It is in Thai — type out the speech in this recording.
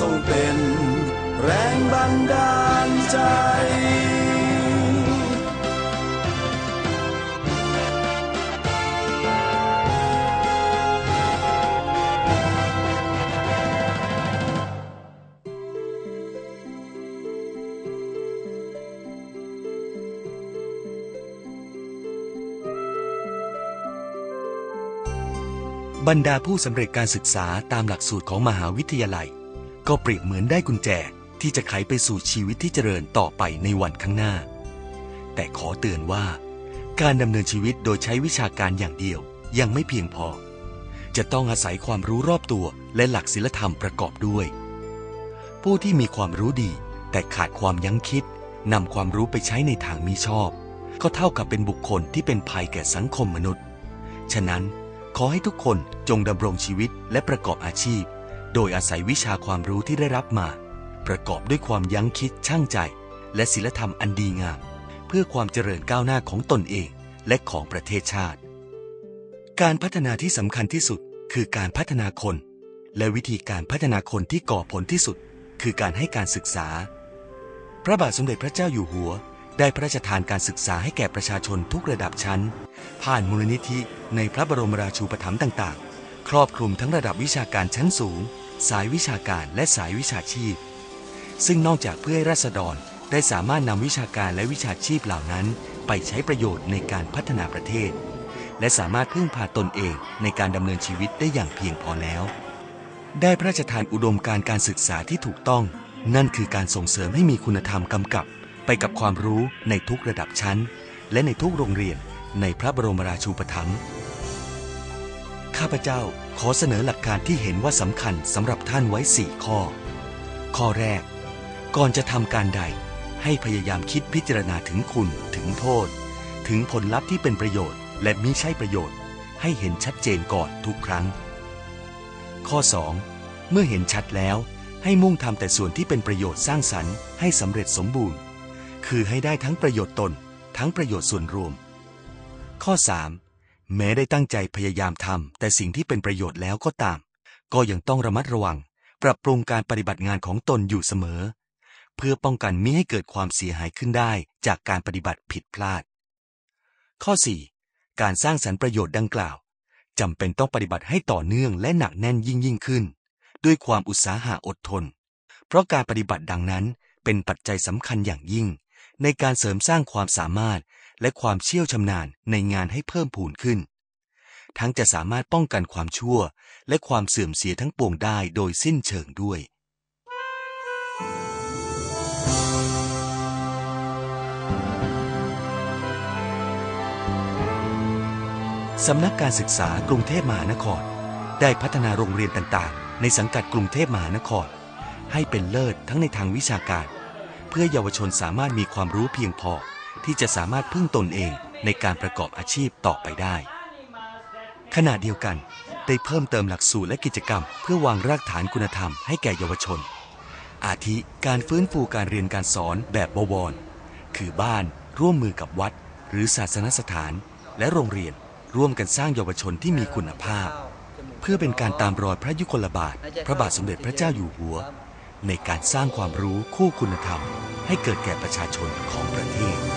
ทรงเป็นแรงบันดาลใจ บรรดาผู้สำเร็จการศึกษาตามหลักสูตรของมหาวิทยาลัย ก็เปรียบเหมือนได้กุญแจที่จะไขไปสู่ชีวิตที่เจริญต่อไปในวันข้างหน้า แต่ขอเตือนว่า การดำเนินชีวิตโดยใช้วิชาการอย่างเดียวยังไม่เพียงพอ จะต้องอาศัยความรู้รอบตัวและหลักศีลธรรมประกอบด้วย ผู้ที่มีความรู้ดี แต่ขาดความยั้งคิดนำความรู้ไปใช้ในทางมิชอบ ก็เท่ากับเป็นบุคคลที่เป็นภัยแก่สังคมมนุษย์ ฉะนั้นขอให้ทุกคนจงดำรงชีวิตและประกอบอาชีพ โดยอาศัยวิชาความรู้ที่ได้รับมา ประกอบด้วยความยั้งคิดช่างใจ และศีลธรรมอันดีงาม เพื่อความเจริญก้าวหน้าของตนเองและของประเทศชาติ การพัฒนาที่สำคัญที่สุดคือการพัฒนาคน และวิธีการพัฒนาคนที่ก่อผลที่สุด คือการให้การศึกษา พระบาทสมเด็จพระเจ้าอยู่หัว ได้พระราชทานการศึกษาให้แก่ประชาชนทุกระดับชั้น ผ่านมูลนิธิในพระบรมราชูปถัมภ์ต่าง ๆ ครอบคลุมทั้งระดับวิชาการชั้นสูง สายวิชาการและสายวิชาชีพ ซึ่งนอกจากเพื่อให้ราษฎรได้สามารถนำวิชาการและวิชาชีพเหล่านั้น ไปใช้ประโยชน์ในการพัฒนาประเทศ และสามารถพึ่งพาตนเองในการดำเนินชีวิตได้อย่างเพียงพอแล้ว ได้พระราชทานอุดมการการศึกษาที่ถูกต้อง นั่นคือการส่งเสริมให้มีคุณธรรมกำกับ ไปกับความรู้ในทุกระดับชั้น และในทุกโรงเรียนในพระบรมราชูปถัมภ์ข้าพเจ้า ขอเสนอหลักการที่เห็นว่าสำคัญสำหรับท่านไว้ 4 ข้อ ข้อแรก ก่อนจะทำการใด ให้พยายามคิดพิจารณาถึงคุณ ถึงโทษ ถึงผลลัพธ์ที่เป็นประโยชน์ และมิใช่ประโยชน์ ให้เห็นชัดเจนก่อนทุกครั้ง ข้อ 2 เมื่อเห็นชัดแล้ว ให้มุ่งทำแต่ส่วนที่เป็นประโยชน์สร้างสรรค์ให้สำเร็จสมบูรณ์ คือให้ได้ทั้งประโยชน์ตน ทั้งประโยชน์ส่วนรวม ข้อ 3 แม้ได้ตั้งใจพยายามทำแต่สิ่งที่เป็นประโยชน์แล้วก็ตาม ก็ยังต้องระมัดระวัง ปรับปรุงการปฏิบัติงานของตนอยู่เสมอ เพื่อป้องกันมิให้เกิดความเสียหายขึ้นได้จากการปฏิบัติผิดพลาด ข้อ 4 การสร้างสรรค์ประโยชน์ดังกล่าวจำเป็นต้องปฏิบัติให้ต่อเนื่องและหนักแน่นยิ่งยิ่งขึ้น ด้วยความอุตสาหะอดทน เพราะการปฏิบัติดังนั้นเป็นปัจจัยสำคัญอย่างยิ่ง ในการเสริมสร้างความสามารถ และความเชี่ยวชำนาญในงานให้เพิ่มพูนขึ้น ทั้งจะสามารถป้องกันความชั่ว และความเสื่อมเสียทั้งปวงได้โดยสิ้นเชิงด้วย สำนักการศึกษากรุงเทพมหานคร ได้พัฒนาโรงเรียนต่างๆ ในสังกัดกรุงเทพมหานคร ให้เป็นเลิศทั้งในทางวิชาการ เพื่อเยาวชนสามารถมีความรู้เพียงพอ ที่จะสามารถพึ่งตนเองในการประกอบอาชีพต่อไปได้ ขณะเดียวกัน ได้เพิ่มเติมหลักสูตรและกิจกรรม เพื่อวางรากฐานคุณธรรมให้แก่เยาวชน อาทิการฟื้นฟูการเรียนการสอนแบบบวร คือบ้านร่วมมือกับวัด หรือศาสนสถาน และโรงเรียนร่วมกันสร้างเยาวชนที่มีคุณภาพ เพื่อเป็นการตามรอยพระยุคลบาท พระบาทสมเด็จพระเจ้าอยู่หัว ในการสร้างความรู้คู่คุณธรรม ให้เกิดแก่ประชาชนของประเทศ